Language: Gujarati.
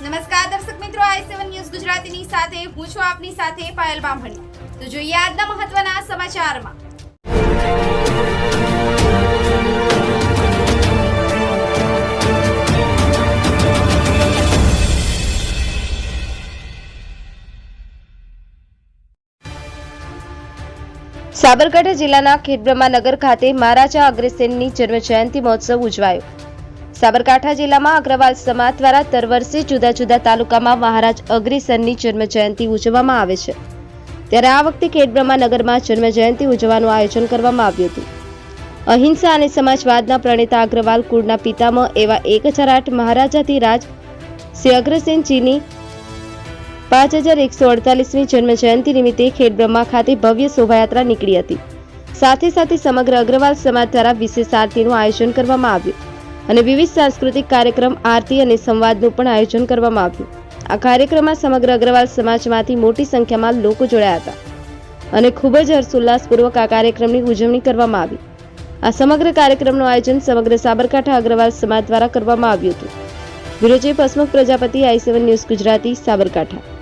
નમસ્કાર દર્શક મિત્રો, આઈ સેવન ન્યૂઝ ગુજરાતીની સાથે, હું છું આપની સાથે પાયલ બામણી. તો જોઈએ આજના મહત્વના સમાચારમાં. સાબરકાંઠા જિલ્લાના ખેડબ્રહ્મા નગર ખાતે મહારાજા અગ્રસેનની જન્મજયંતિ મહોત્સવ ઉજવાયો. સાબરકાંઠા જિલ્લામાં અગ્રવાલ સમાજ દ્વારા દર વર્ષે જુદા જુદા તાલુકામાં મહારાજ અગ્રસેનની જન્મજયંતિ ઉજવવામાં આવે છે. ત્યારે આ વખતે ખેડબ્રહ્મા નગરમાં જન્મજયંતિ ઉજવવાનું આયોજન કરવામાં આવ્યું હતું. અહિંસા અને સમાજવાદના પ્રણેતા અગ્રવાલ કુળના પિતામહ એવા એક હજાર આઠ મહારાજાથી રાજ શ્રી અગ્રસેનજીની પાંચ હજાર એકસો અડતાલીસમી જન્મજયંતિ નિમિત્તે ખેડબ્રહ્મા ખાતે ભવ્ય શોભાયાત્રા નીકળી હતી. સાથે સાથે સમગ્ર અગ્રવાલ સમાજ દ્વારા વિશેષ આરતીનું આયોજન કરવામાં આવ્યું. અને વિવિધ સાંસ્કૃતિક કાર્યક્રમ, આરતી અને સંવાદનું પણ આયોજન કરવામાં આવ્યું. આ કાર્યક્રમમાં સમગ્ર અગ્રવાલ સમાજમાંથી મોટી સંખ્યામાં લોકો જોડાયા હતા અને ખૂબ જ હર્ષોલ્લાસપૂર્વક આ કાર્યક્રમની ઉજવણી કરવામાં આવી. આ સમગ્ર કાર્યક્રમનું આયોજન સમગ્ર સાબરકાંઠા અગ્રવાલ સમાજ દ્વારા કરવામાં આવ્યું હતું. Bureau Pasmukh Prajapati, I seven news Gujarati, Sabarkantha.